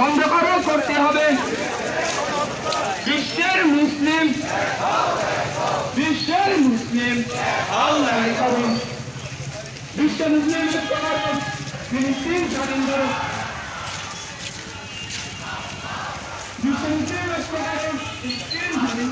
বন্ধ করো করতে হবে বিশ্বের মুসলিম বিশ্বের মুসলিম আল্লাহ করুন বিশ্ব মুসলিম ঐক্য করুন। ফিলিস্তিন স্বাধীন করুন। বিশ্ব মুসলিম ঐক্য করুন। ফিলিস্তিন স্বাধীন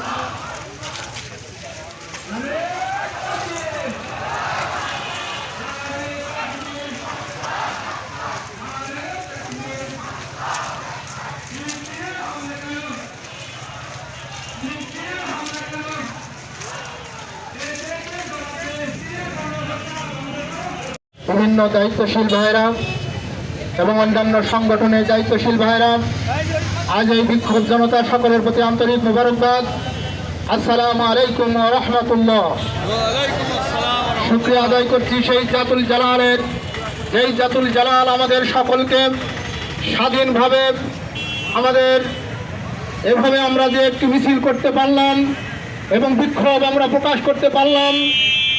বিভিন্ন দায়িত্বশীল ভাইরা এবং অন্যান্য সংগঠনের দায়িত্বশীল ভাইরা আজ এই বিক্ষোভ জনতা সকলের প্রতি আন্তরিক মুবারকবাদ। আসসালামু আলাইকুম রাহমাতুল্লাহ। শুক্রিয়া আদায় করছি সেই জাতুল জালালের। যেই জাতুল জালাল আমাদের সকলকে স্বাধীনভাবে আমাদের এভাবে আমরা যে একটি মিছিল করতে পারলাম এবং বিক্ষোভ আমরা প্রকাশ করতে পারলাম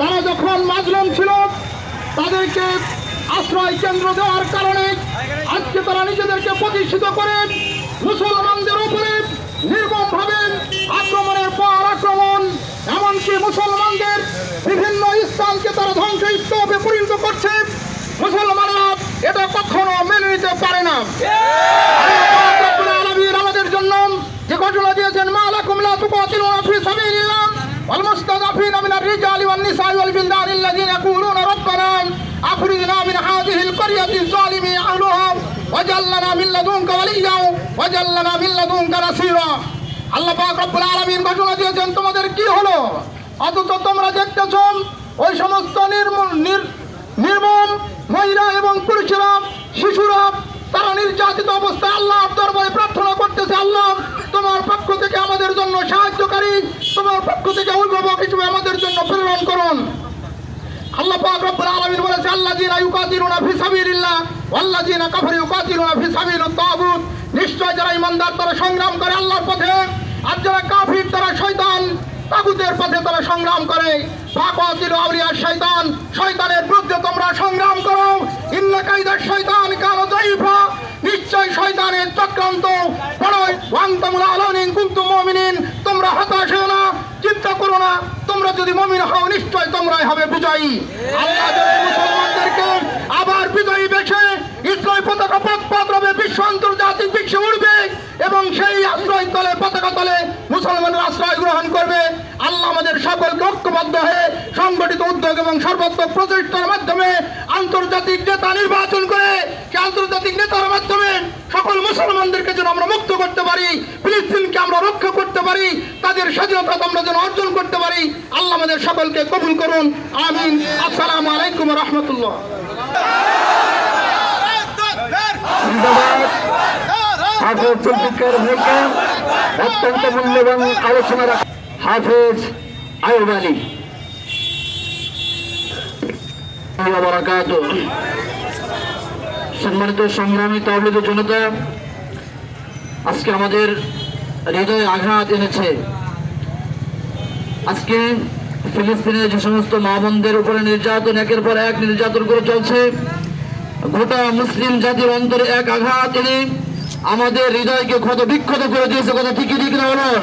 তারা যখন মাজলুম ছিল, তাদেরকে আশ্রয় কেন্দ্র দেওয়ার কারণে আজকে তারা নিজেদেরকে প্রতিষ্ঠিত করে মুসলমানদের উপরে নির্মমভাবে আক্রমণের পর আক্রমণ, এমনকি মুসলমানদের বিভিন্ন স্থানকে তারা ধ্বংস স্তূপে পরিণত করছে। মুসলমানরা এটা কখনো মেনে নিতে পারে না। আমাদের জন্য যে ঘটনা দিয়েছেন, মা লাকুম লা তুকাতিলুনা ফি সাবিলিল্লাহ। নিসাই ওয়াল বিলদানি আল্লাযিনা ইয়াকুলুনা রাব্বানা আখরিজনা মিন হাযিহিল ক্বরিয়াতি যালিমি আহলুহা ওয়াজআল লানা মিন লাদুনকা ওয়ালিয়্যা ওয়াজআল লানা মিন লাদুনকা নাসীরা আল্লাহ পাক রব্বুল আলামিন ঘোষণা দিয়েছেন, তোমাদের কি হলো? অথচ তোমরা দেখতেছ ওই সমস্ত নির্মম মহিলা এবং পুরুষেরা, শিশুরা, তারা নির্যাতিত অবস্থায় আল্লাহ দরবারে প্রার্থনা করতেছে, আল্লাহ তোমার পক্ষ থেকে আমাদের জন্য সাহায্যকারী, তোমার পক্ষ থেকে অভিভাবক হিসেবে আমাদের জন্য প্রেরণ করুন। আল্লাহ বলেছে নিশ্চয় যারা ইমানদার, তারা সংগ্রাম করে পথে। আর যারা তারা পথে তারা সংগ্রাম করে। শয়তান। শয়তানের বিরুদ্ধে তোমরা সংগ্রাম করো। ইন্না কাইদা শয়তান দাইফা নিশ্চয় শয়তানের চক্রান্ত। বড়ই ওয়ান্তামুল আলানিন কুনতুম মুমিনিন, তোমরা হতাশ হও না, চিন্তা করো না, তোমরা যদি মমিন হও, নিশ্চয় তোমরাই হবে বিজয়ী। আল্লাহ মুসলমানদেরকে আবার বিজয়ী বেছে ইসলামী পতাকা পথ পাত্রবে বিশ্ব আন্তর্জাতিক বিশ্বে উঠবে এবং সেই আশ্রয় তলে, পতাকা তলে মুসলমানের আশ্রয় গ্রহণ করবে। আল্লাহ আমাদের সকলকে ঐক্যবদ্ধ হয়ে সংগঠিত উদ্যোগ এবং সর্বাত্মক প্রচেষ্টার মাধ্যমে আন্তর্জাতিক নেতা নির্বাচন করে আন্তর্জাতিক নেতার মাধ্যমে সকল মুসলমানদেরকে যেন আমরা মুক্ত করতে পারি, ফিলিস্তিনকে আমরা রক্ষা করতে পারি, তাদের স্বাধীনতা আমরা যেন অর্জন করতে পারি। আল্লাহ আমাদের সকলকে কবুল করুন। আমিন। আসসালামু আলাইকুম রহমতুল্লাহ। অত্যন্ত মূল্যবান আলোচনা হাফেজ আয়ুব আলী। সম্মানিত সংগ্রামী তহবিল জনতা, আজকে আমাদের হৃদয়ে আঘাত এনেছে। আজকে ফিলিস্তিনের যে সমস্ত মা বোনদের উপরে নির্যাতন, একের পর এক নির্যাতন করে চলছে, গোটা মুসলিম জাতির অন্তরে এক আঘাত এনে আমাদের হৃদয়কে ক্ষত বিক্ষত করে দিয়েছে। কথা ঠিকই ঠিক না বলুন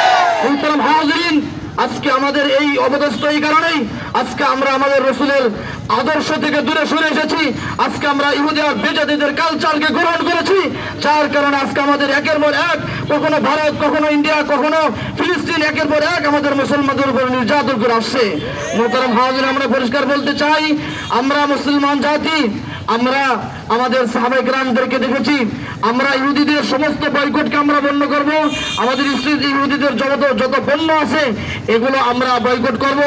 সুতরাং হাজরিন, আজকে আমাদের এই অবদস্থ এই কারণেই আজকে আমরা আমাদের রসুলের আদর্শ থেকে দূরে সরে এসেছি। আজকে আমরা ইহুদিয়া বেজাতিদের কালচারকে গ্রহণ করেছি। যার কারণে আজকে আমাদের একের পর এক, কখনো ভারত, কখনো ইন্ডিয়া, কখনো ফিলিস্তিন, একের পর এক আমাদের মুসলমানদের উপর নির্যাতন করে আসছে। মোতারাম হাজির আমরা পরিষ্কার বলতে চাই, আমরা মুসলমান জাতি আমরা আমাদের সাহাবাই গ্রামদেরকে দেখেছি, আমরা ইহুদিদের সমস্ত বয়কটকে আমরা বন্ধ করব, আমাদের ইহুদিদের যত যত পণ্য আছে, এগুলো আমরা বয়কট করব।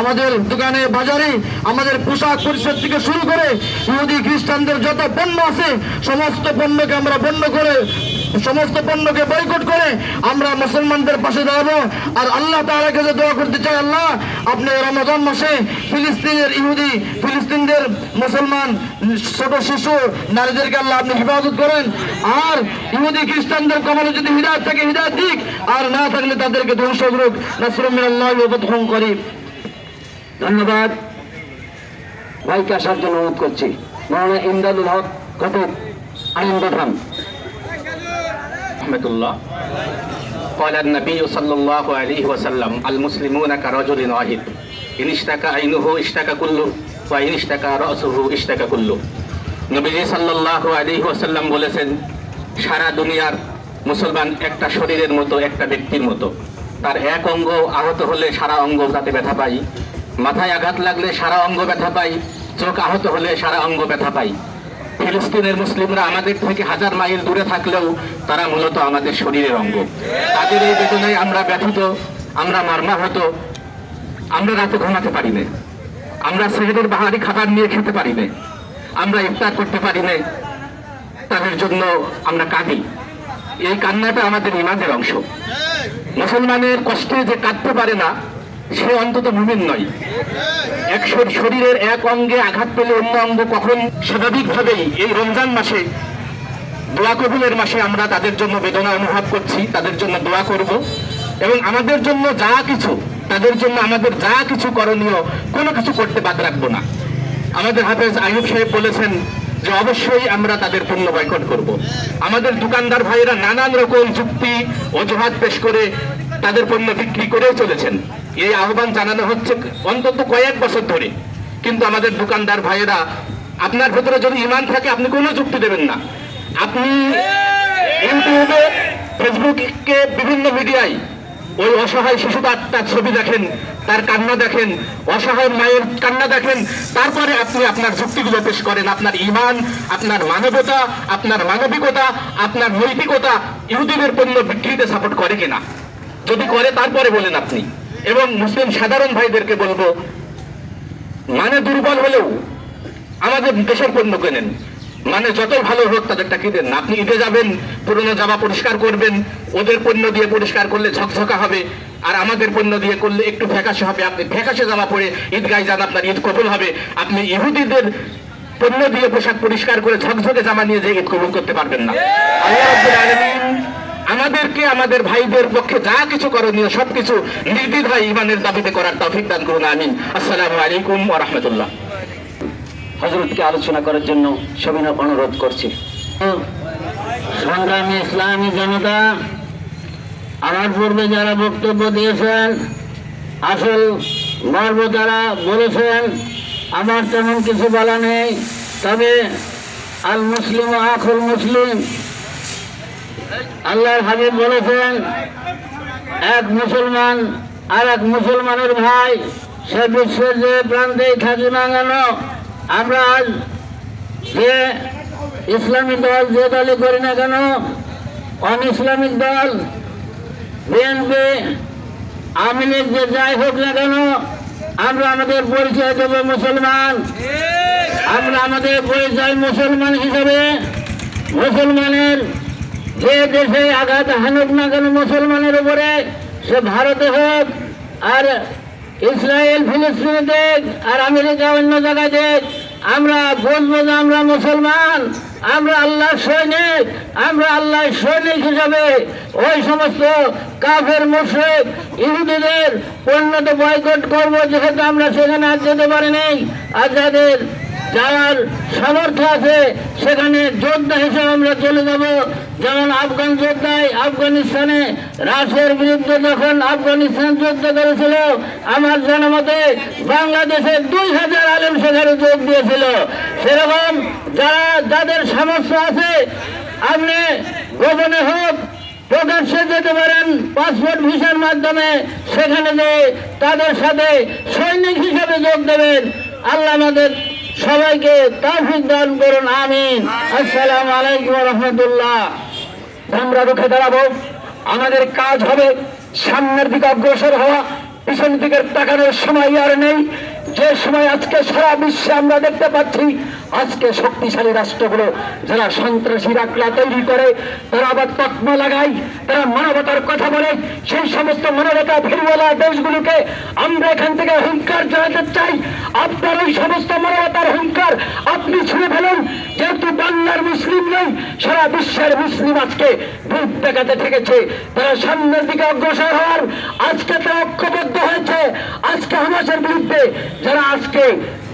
আমাদের দোকানে, বাজারে, আমাদের পোশাক পরিচ্ছদ থেকে শুরু করে ইহুদি খ্রিস্টানদের যত পণ্য আছে, সমস্ত পণ্যকে আমরা বন্ধ করে সমস্ত পণ্যকে বয়কট করে আমরা মুসলমানদের পাশে দাঁড়াবো। আর আল্লাহ তাআলার কাছে দোয়া করতে চাই আল্লাহ, আপনি রমজান মাসে ফিলিস্তিনের ইহুদি, ফিলিস্তিনদের মুসলমান, ছোট শিশু, নারীদেরকে আল্লাহ আপনি হেফাজত করেন। আর ইহুদি খ্রিস্টানদের কমলে যদি হৃদায়ত থাকে হৃদায়ত দিক, আর না থাকলে তাদেরকে ধ্বংস করুক নাসরুম আল্লাহ করি। ধন্যবাদ। ভাইকে আসার জন্য অনুরোধ করছি। মৌলানা ইমদাদুল হক কত আইন গঠন رحمة الله قال النبي صلى الله عليه وسلم المسلمون كرجل واحد إن اشتكى عينه اشتكى كله وإن اشتكى رأسه اشتكى كله নবীজি সাল্লাল্লাহু আলাইহি ওয়াসাল্লাম বলেছেন সারা দুনিয়ার মুসলমান একটা শরীরের মতো একটা ব্যক্তির মতো তার এক অঙ্গ আহত হলে সারা অঙ্গ তাতে ব্যথা পাই মাথায় আঘাত লাগলে সারা অঙ্গ ব্যথা পাই চোখ আহত হলে সারা অঙ্গ ব্যথা পাই ফিলিস্তিনের মুসলিমরা আমাদের থেকে হাজার মাইল দূরে থাকলেও তারা মূলত আমাদের শরীরের অঙ্গ। তাদের এই বেদনায় আমরা ব্যথিত, আমরা মর্মাহত, আমরা রাতে ঘুমাতে পারি না। আমরা সেহেদের বাহারি খাবার নিয়ে খেতে পারি না। আমরা ইফতার করতে পারি না। তাদের জন্য আমরা কাঁদি। এই কান্নাটা আমাদের ইমানের অংশ। মুসলমানের কষ্টে যে কাঁদতে পারে না সে অন্তত মুমিন নয়। এক শরীরের এক অঙ্গে আঘাত পেলে অন্য অঙ্গ কখন স্বাভাবিকভাবেই এই রমজান মাসে, দোয়া কবুলের মাসে আমরা তাদের জন্য বেদনা অনুভব করছি, তাদের জন্য দোয়া করব। এবং আমাদের জন্য যা কিছু, তাদের জন্য আমাদের যা কিছু করণীয়, কোনো কিছু করতে বাদ রাখব না। আমাদের হাফেজ আইয়ুব সাহেব বলেছেন যে অবশ্যই আমরা তাদের পণ্য বয়কট করব। আমাদের দোকানদার ভাইয়েরা নানান রকম যুক্তি, অজুহাত পেশ করে তাদের পণ্য বিক্রি করেও চলেছেন। এই আহ্বান জানানো হচ্ছে অন্তত কয়েক বছর ধরে। কিন্তু আমাদের দোকানদার ভাইয়েরা, আপনার ভেতরে যদি ইমান থাকে, আপনি কোনো যুক্তি দেবেন না। আপনি ইউটিউবে, ফেসবুকে, বিভিন্ন মিডিয়ায় ওই অসহায় শিশু তার ছবি দেখেন, তার কান্না দেখেন, অসহায় মায়ের কান্না দেখেন, তারপরে আপনি আপনার যুক্তিগুলো পেশ করেন। আপনার ইমান আপনার মানবতা, আপনার মানবিকতা, আপনার নৈতিকতা ইহুদিনের পণ্য বিক্রিতে সাপোর্ট করে কিনা? যদি করে, তারপরে বলেন আপনি। এবং মুসলিম সাধারণ ভাইদেরকে বলব মানে দুর্বল হলেও আমাদের দেশের পণ্য কেনেন। মানে যত ভালো হোক তাদেরটা কিনেন আপনি ঈদে যাবেন পুরনো জামা পরিষ্কার করবেন ওদের পণ্য দিয়ে পরিষ্কার করলে ঝকঝকা হবে আর আমাদের পণ্য দিয়ে করলে একটু ফ্যাকাশে হবে। আপনি ফ্যাকাশে জামা পরে ঈদগায় যান আপনার ঈদ কবুল হবে। আপনি ইহুদিদের পণ্য দিয়ে পোশাক পরিষ্কার করে ঝকঝকে জামা নিয়ে যে ঈদ কবুল করতে পারবেন না। আল্লাহ আলামিন আমাদেরকে, আমাদের ভাইদের পক্ষে যা কিছু করণীয়, সবকিছু নির্দ্বিধায় ইমানের দাবিতে করার তৌফিক দান করুন, আমিন। আসসালামু আলাইকুম ওয়া রাহমাতুল্লাহ। হজরতকে আলোচনা করার জন্য সবিনয় অনুরোধ করছি। সংগ্রামী ইসলামী জনতা, আমার পূর্বে যারা বক্তব্য দিয়েছেন, আসল গর্ব যারা বলেছেন, আমার তেমন কিছু বলা নেই। তবে আল মুসলিম আখুল মুসলিম আল্লাহর হাবিব বলেছেন, এক মুসলমান আর এক মুসলমানের ভাই সে বিশ্বের যে প্রান্তেই থাকি না কেন, আমরা আজ যে ইসলামী দল যে দলে করি না কেন অন ইসলামিক দল, বিএনপি, আওয়ামী লীগ, যে যাই হোক না কেন, আমরা আমাদের পরিচয় দেব মুসলমান। আমরা আমাদের পরিচয় মুসলমান হিসেবে মুসলমানের যে দেশে আঘাত হানুক না কেন মুসলমানের উপরে, সে ভারতে হোক আর ইসরায়েল ফিলিস্তিনে দেখ আর আমেরিকা অন্য জায়গায় দেখ আমরা বুঝব যে আমরা মুসলমান, আমরা আল্লাহ সৈনিক, আমরা আল্লাহ সৈনিক হিসাবে ওই সমস্ত কাফের, মুশ্রিক, ইহুদিদের পণ্যতে বয়কট করব, যেহেতু আমরা সেখানে আজ যেতে পারিনি। আর যাদের যাওয়ার সামর্থ্য আছে, সেখানে যোদ্ধা হিসেবে আমরা চলে যাব। যেমন আফগান যোদ্ধায় আফগানিস্তানে রাশিয়ার বিরুদ্ধে যখন আফগানিস্তান যুদ্ধ করেছিল, আমার জানামতে বাংলাদেশের দুই হাজার আলেম সেখানে যোগ দিয়েছিল। সেরকম যারা, যাদের সামর্থ্য আছে, আপনি গোপনে হোক, প্রকাশ্যে যেতে পারেন পাসপোর্ট ভিসার মাধ্যমে, সেখানে যে তাদের সাথে সৈনিক হিসাবে যোগ দেবেন। আল্লাহ আমাদের সবাইকে তাফিক দান করুন, আমিন। আসসালামু আলাইকুম রহমতুল্লাহ। আমরা রুখে দাঁড়াবো। আমাদের কাজ হবে সামনের দিকে অগ্রসর হওয়া, পিছন দিকের তাকানোর সময় আর নেই। যে সময় আজকে সারা বিশ্বে আমরা দেখতে পাচ্ছি আজকে শক্তিশালী রাষ্ট্রগুলো যারা সন্ত্রাসী রাখলা তৈরি করে, তারা আবার তকমা লাগায়, তারা মানবতার কথা বলে, সেই সমস্ত মানবতা ফেরিওয়ালা দেশগুলোকে আমরা এখান থেকে হুঙ্কার জানাতে চাই। আপনার ওই সমস্ত মানবতার হুঙ্কার আপনি ছুঁড়ে ফেলুন, যেহেতু বাংলার মুসলিম নেই সারা বিশ্বের মুসলিম আজকে ভূত দেখাতে থেকেছে, তারা সামনের দিকে অগ্রসর হওয়ার আজকে তারা ঐক্যবদ্ধ হয়েছে। আজকে হামাসের বিরুদ্ধে যারা আজকে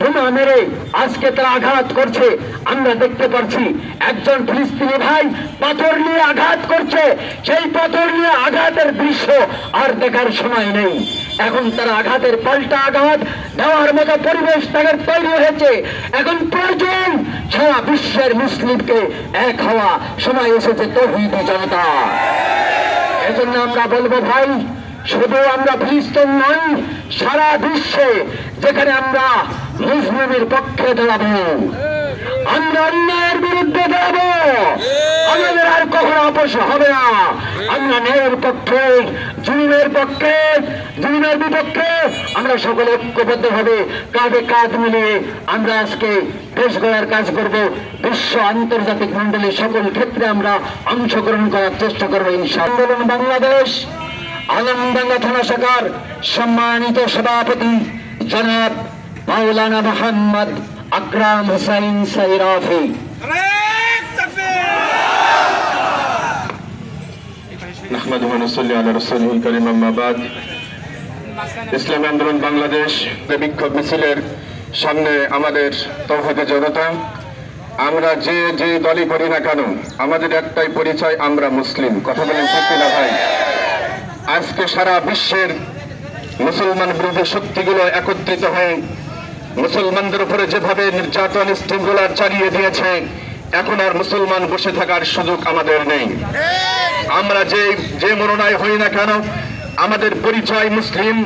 বোমা মেরে, আজকে তারা আঘাত করছে, আমরা দেখতে পাচ্ছি একজন ফিলিস্তিনি ভাই পাথর নিয়ে আঘাত করছে। সেই পাথর নিয়ে আঘাতের দৃশ্য আর দেখার সময় নেই। এখন তারা আঘাতের পাল্টা আঘাত দেওয়ার মতো পরিবেশ তাদের তৈরি হয়েছে। এখন প্রয়োজন সারা বিশ্বের মুসলিমকে এক হওয়া। সময় এসেছে তহিদি জনতা। এজন্য আমরা বলব ভাই, শুধু আমরা ফিলিস্তিন নই সারা বিশ্বে যেখানে আমরা মুসলিমের পক্ষে দাঁড়াবো। আমরা অন্যায়ের বিরুদ্ধে দাঁড়াবো। আমাদের আর কখনো আপোষ হবে না। আমরা ন্যায়ের পক্ষে, জুলুমের পক্ষে, জুলুমের বিপক্ষে আমরা সকলে ঐক্যবদ্ধ হবে কাঁধে কাঁধ মিলিয়ে আমরা আজকে দেশ গড়ার কাজ করব। বিশ্ব আন্তর্জাতিক মন্ডলীর সকল ক্ষেত্রে আমরা অংশগ্রহণ করার চেষ্টা করব আন্দোলন বাংলাদেশ আলমডাঙ্গা থানা শাখার সম্মানিত সভাপতি জনাব মাওলানা মোহাম্মদ আকরাম হুসাইন সাইরাফি نحمده ونصلي على رسوله الكريم أما بعد ইসলামী আন্দোলন বাংলাদেশ বিক্ষোভ মিছিলের সামনে আমাদের তৌহিদে জনতা আমরা যে যে দলই করি না কেন আমাদের একটাই পরিচয় আমরা মুসলিম কথা বলেন সত্যি না ভাই আজকে সারা বিশ্বের মুসলমান বিরোধী শক্তিগুলো একত্রিত হয়ে মুসলমানদের উপরে যেভাবে নির্যাতন স্টিমগুলার চালিয়ে দিয়েছে, এখন আর মুসলমান বসে থাকার সুযোগ আমাদের নেই। আমরা যে যে মনোনয় হই না কেন, আমাদের পরিচয় মুসলিম,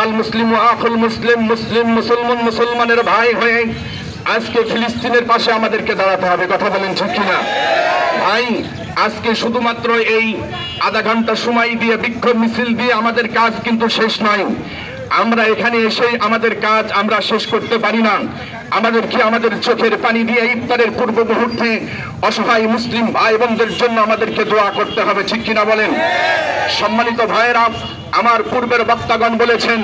আল মুসলিম ও মুসলিম মুসলিম, মুসলমান, মুসলমানের ভাই হয়ে আজকে ফিলিস্তিনের পাশে আমাদেরকে দাঁড়াতে হবে, কথা বলেন ঠিক কিনা? ভাই, আজকে শুধুমাত্র এই আধা ঘণ্টা সময় দিয়ে, বিক্ষোভ মিছিল দিয়ে আমাদের কাজ কিন্তু শেষ নয়। আমরা এখানে এসে আমাদের কাজ আমরা শেষ করতে পারি না। আমাদেরকে আমাদের চোখের পানি দিয়ে ইফতারের পূর্ব মুহূর্তে অসহায় মুসলিম ভাই বোনদের জন্য আমাদেরকে দোয়া করতে হবে, ঠিক কিনা বলেন? সম্মানিত ভাইয়েরা, আমার পূর্বের বক্তাগণ বলেছেন,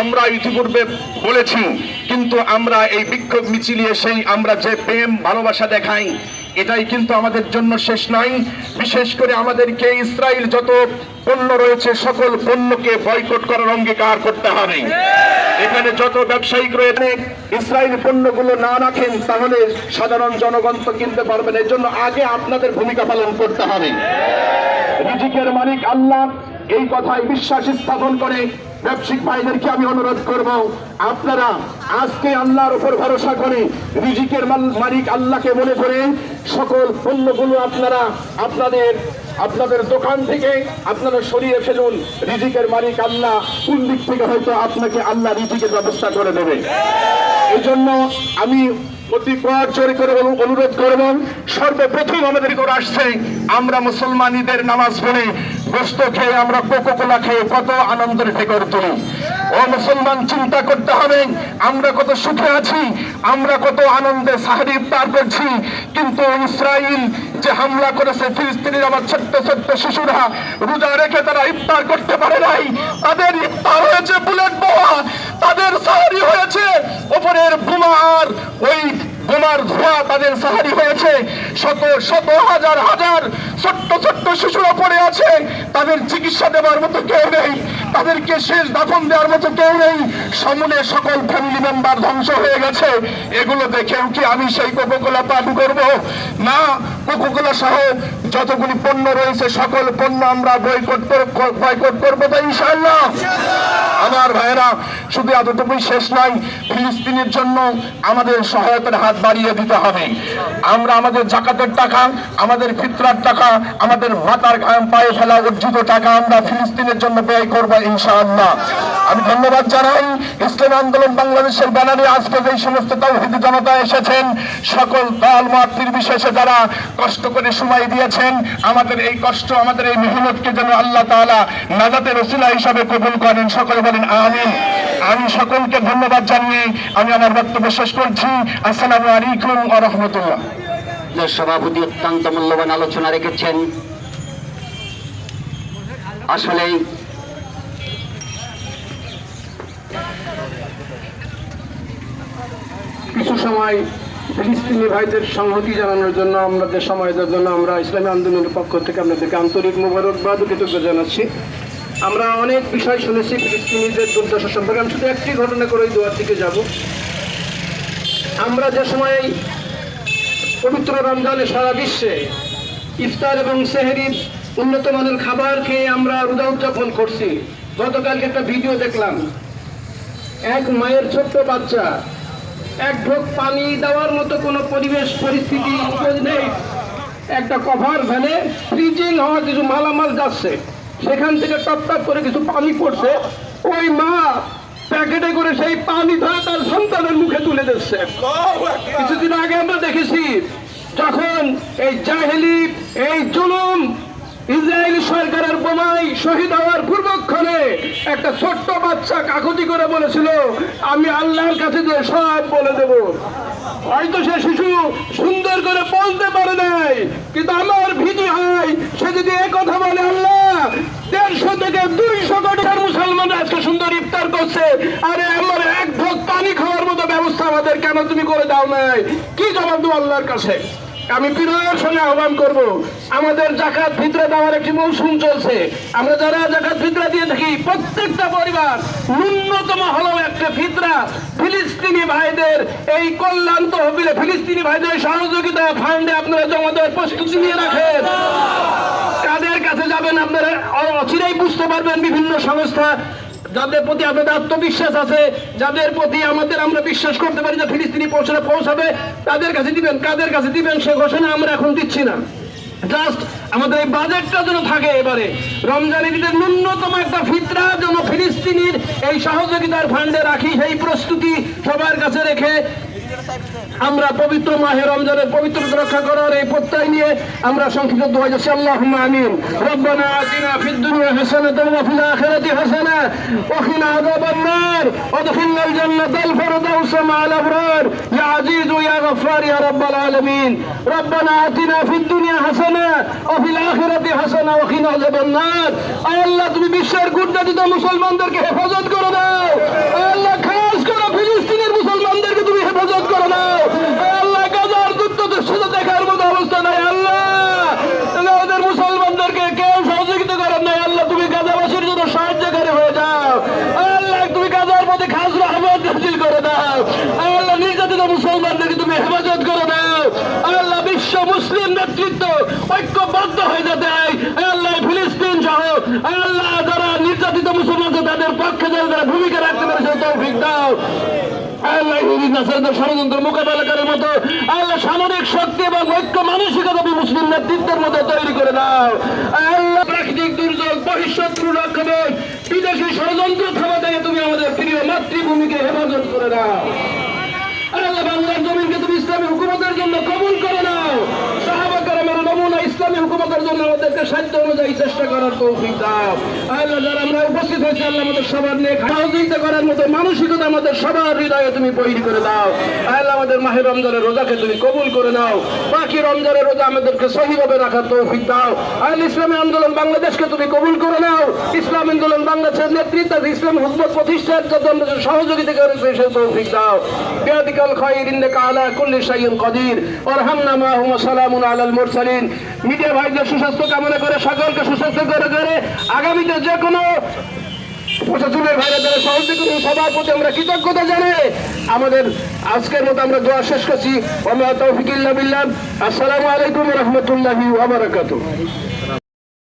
আমরা ইতিপূর্বে বলেছি, কিন্তু আমরা এই বিক্ষোভ মিছিলে সেই আমরা যে প্রেম, ভালোবাসা দেখাই এটাই কিন্তু আমাদের জন্য শেষ নয়। বিশেষ করে আমাদেরকে ইসরায়েল যত পণ্য রয়েছে, সকল পণ্যকে বয়কট করার অঙ্গীকার করতে হবে। এখানে যত ব্যবসায়িক রয়েছে, ইসরায়েল পণ্যগুলো না রাখেন, তাহলে সাধারণ জনগণ তো কিনতে পারবেন এর জন্য আগে আপনাদের ভূমিকা পালন করতে হবে। রিজিকের মালিক আল্লাহ এই কথায় বিশ্বাস স্থাপন করে। ব্যবসায়িক ভাইদেরকে আমি অনুরোধ করব, আপনারা আজকে আল্লাহর উপর ভরসা করে রিজিকের মাল- মালিক আল্লাহকে মনে করে সকল পণ্যগুলো আপনারা আপনাদের আপনাদের দোকান থেকে আপনারা সরিয়ে ফেলুন। রিজিকের মালিক আল্লাহ কোন দিক থেকে হয়তো আপনাকে আল্লাহ রিজিকের ব্যবস্থা করে দেবে। এই জন্য আমি অতি জোরে করে অনু- অনুরোধ করব, সর্বপ্রথম আমাদের করে আসছে, আমরা মুসলমান ঈদের নামাজ পড়ে, গোস্ত খেয়ে আমরা কোকো কোলা খেয়ে কত আনন্দের ঠেকর তুলি। ও মুসলমান, চিন্তা করতে হবে। আমরা কত সুখে আছি, আমরা কত আনন্দে সাহারি পার করছি। কিন্তু ইসরায়েল যে হামলা করেছে, ফিলিস্তিনির আমার ছোট্ট ছোট্ট শিশুরা, রোজা রেখে তারা ইফতার করতে পারে নাই। তাদের ইফতার হয়েছে বুলেট বোমা। তাদের সাহারি হয়েছে। ওপরের বোমা আর ওই বোমার ধোঁয়া তাদের সাহারি হয়েছে। শত শত হাজার হাজার ছোট্ট ছোট্ট শিশুরা পড়ে আছে। তাদের চিকিৎসা দেওয়ার মতো কেউ নেই। তাদেরকে শেষ দাফন দেওয়ার মতো কেউ নেই। সমনে সকল ফ্যামিলি মেম্বার ধ্বংস হয়ে গেছে। এগুলো দেখেও কি আমি সেই কোপকলা পান করব? না কোকোকোলা সহ যতগুলি পণ্য রয়েছে সকল পণ্য আমরা বয়কট বয়কট করব তো ইনশাআল্লাহ। আমার ভাইয়েরা শুধু এতটুকুই শেষ নয় ফিলিস্তিনের জন্য আমাদের সহায়তার হাত বাড়িয়ে দিতে হবে। আমরা আমাদের জাকাতের টাকা আমাদের ফিতরার টাকা আমাদের মাতার ঘাম পায়ে ফেলা অর্জিত টাকা আমরা ফিলিস্তিনের জন্য ব্যয় করব ইনশাআল্লাহ। আমি ধন্যবাদ জানাই ইসলাম আন্দোলন বাংলাদেশের ব্যানারে আজকে যে সমস্ত তৌহিদ জনতা এসেছেন সকল দল মত নির্বিশেষে যারা কষ্ট করে সময় দিয়েছেন আমাদের এই কষ্ট আমাদের এই মেহনতকে যেন আল্লাহ তাআলা নাজাতের রসিলা হিসাবে কবুল করেন। সকলে বলেন আমিন। আমি সকলকে ধন্যবাদ জানিয়ে আমি আমার বক্তব্য শেষ করছি। আসসালামু আলাইকুম ওয়া রাহমাতুল্লাহ। সভাপতি অত্যন্ত মূল্যবান আলোচনা রেখেছেন আসলেই কিছু সময় ফিলিস্তিনি ভাইদের সংহতি জানানোর জন্য, আমাদের সময় দেওয়ার জন্য, আমরা ইসলামী আন্দোলনের পক্ষ থেকে আপনাদেরকে আন্তরিক মোবারকবাদ, কৃতজ্ঞ জানাচ্ছি। আমরা অনেক বিষয় শুনেছি ফিলিস্তিনিদের দুর্দশা সম্পর্কে। আমি শুধু একটি ঘটনা করে ওই দোয়ার দিকে যাব। আমরা যে সময় পবিত্র রমজানে সারা বিশ্বে ইফতার এবং সেহেরির উন্নত মানের খাবার খেয়ে আমরা রোজা উদযাপন করছি, গতকালকে একটা ভিডিও দেখলাম। এক মায়ের ছোট্ট বাচ্চা এক ঢোক পানি দেওয়ার মতো কোনো পরিবেশ, পরিস্থিতি নেই। একটা কভার ভ্যানে ফ্রিজিং হওয়া কিছু মালামাল যাচ্ছে। সেখান থেকে টপ টপ করে কিছু পানি পড়ছে। ওই মা প্যাকেটে করে সেই পানি ধরে তার সন্তানের মুখে তুলে দিচ্ছে। কিছুদিন আগে আমরা দেখেছি, যখন এই জাহেলি, এই জুলুম ইসরায়েলি সরকারের বোমাই শহীদ হওয়ার পূর্বক্ষণে একটা ছোট্ট বাচ্চা কাকুতি করে বলেছিল, আমি আল্লাহর কাছে যে সব বলে দেব। হয়তো সে শিশু সুন্দর করে বলতে পারে নাই, কিন্তু আমার ভীতি হয়, সে যদি কথা বলে, আল্লাহ, দেড়শো থেকে দুইশো কোটির মুসলমানরা আজকে সুন্দর ইফতার করছে, আরে আমার এক ঢোক পানি খাওয়ার মতো ব্যবস্থা আমাদের কেন তুমি করে দাও নাই? কি জবাব দেবো আল্লাহর কাছে? আমি বিনয়ের সঙ্গে আহ্বান করব। আমাদের জাকাত ফিতরা দেওয়ার একটি মৌসুম চলছে। আমরা যারা জাকাত ফিতরা দিয়ে থাকি, প্রত্যেকটা পরিবার ন্যূনতম হলেও একটা ভিতরা ফিলিস্তিনি ভাইদের এই কল্যাণ তহবিলে ফিলিস্তিনি ভাইদের সহযোগিতা ফান্ডে আপনারা জমা দেওয়ার প্রস্তুতি নিয়ে রাখেন। কাদের কাছে যাবেন আপনারা অচিরেই বুঝতে পারবেন বিভিন্ন সংস্থা যাদের প্রতি আমাদের আত্মবিশ্বাস আছে, যাদের প্রতি আমাদের আমরা বিশ্বাস করতে পারি যে ফিলিস্তিনি পৌঁছানো পৌঁছাবে, তাদের কাছে দিবেন, কাদের কাছে দিবেন সে ঘোষণা আমরা এখন দিচ্ছি না। জাস্ট আমাদের এই বাজেটটা যেন থাকে এবারে। রমজানের ঈদের ন্যূনতম একটা ফিতরা যেন ফিলিস্তিনির এই সহযোগিতার ফান্ডে রাখি, সেই প্রস্তুতি সবার কাছে রেখে আমরা পবিত্র মাহে রমজানের পবিত্র রক্ষা করার এই প্রত্যয় নিয়ে আমরা সংক্ষিপ্ত দোয়া যাচ্ছি। আল্লাহুম্মা আমিন। রব্বানা আতিনা ফিদ দুনিয়া ফিল হাসানা। হাসানা। ওয়া ফিল আখিরাতি হাসানা, ওয়া আল্লাহ, তুমি বিশ্বের গুর্দাদিত মুসলমানদেরকে হেফাজত করে দাও। আল্লাহ খাস করে ফিলিস্তিনের মুসলমানদেরকে তুমি হেফাজত করে দাও আল্লাহ গাজার দুঃখ দুঃস্থতা দেখার মতো অবস্থা নাই আল্লাহ। মুসলমানদেরকে কেউ সহযোগিতা করেন নাই। আল্লাহ, তুমি গাজাবাসীর জন্য সাহায্যকারী হয়ে যাও। আল্লাহ, তুমি গাজার মধ্যে খাস রহমত হাসিল করে দাও। আল্লাহ, নির্যাতিত মুসলমানদেরকে তুমি হেফাজত করে দাও। আল্লাহ, বিশ্ব মুসলিম নেতৃত্ব ঐক্যবদ্ধ হয়ে যেতে হয় আল্লাহ ফিলিস্তিন সহ আল্লাহ যারা নির্যাতিত মুসলমান আছে তাদের পক্ষে যারা যারা ভূমিকা রাখতে পারে সে তৌফিক দাও ষড়যন্ত্র মোকাবেলা করার মতো আল্লাহ সামরিক শক্তি এবং ঐক্য মানসিকতা মুসলিম নেতৃত্বের মধ্যে তৈরি করে দাও। আল্লাহ প্রাকৃতিক দুর্যোগ বহিঃশত্রু আক্রমণ বিদেশি ষড়যন্ত্র থামা থেকে তুমি আমাদের প্রিয় মাতৃভূমিকে হেফাজত করে দাও। আল্লাহ বাংলার জমিনকে তুমি ইসলামী হুকুমতের জন্য কবুল করে নাও সাহাবা কারামের নমুনা ইসলামী হুকুমত সফলতার জন্য আমাদেরকে সাধ্য অনুযায়ী চেষ্টা করার তৌফিক দাও। আল্লাহ, যারা আমরা উপস্থিত হয়েছি, আল্লাহ আমাদের সবার নিয়ে সহযোগিতা করার মতো মানসিকতা আমাদের সবার হৃদয়ে তুমি করে দাও। আল্লাহ, আমাদের মাহের রমজানের রোজাকে তুমি কবুল করে বাকি রমজানের রোজা আমাদেরকে সহিভাবে রাখার তৌফিক দাও। আল ইসলামী আন্দোলন বাংলাদেশকে তুমি কবুল করে নাও। ইসলাম আন্দোলন বাংলাদেশের নেতৃত্বে ইসলাম হুকমত প্রতিষ্ঠার জন্য সহযোগিতা করেছে, সে তৌফিক দাও। বিয়াদিকাল খায়র ইন্নাকা কুল্লি হুম সালামুন আলাল মুরসালিন। মিডিয়া ভাইদের সুস্বাস্থ্য কামনা করে সকলকে সুস্বাস্থ্য করে করে আগামীতে যে কোনো প্রশাসনের ভাইরা যারা সহযোগী করুন সবার প্রতি আমরা কৃতজ্ঞতা জানে আমাদের আজকের মতো আমরা দোয়া শেষ করছি। আমরা তৌফিকিল্লা বিল্লাম আসসালামু আলাইকুম রহমতুল্লাহি ওয়া বারাকাতুহু।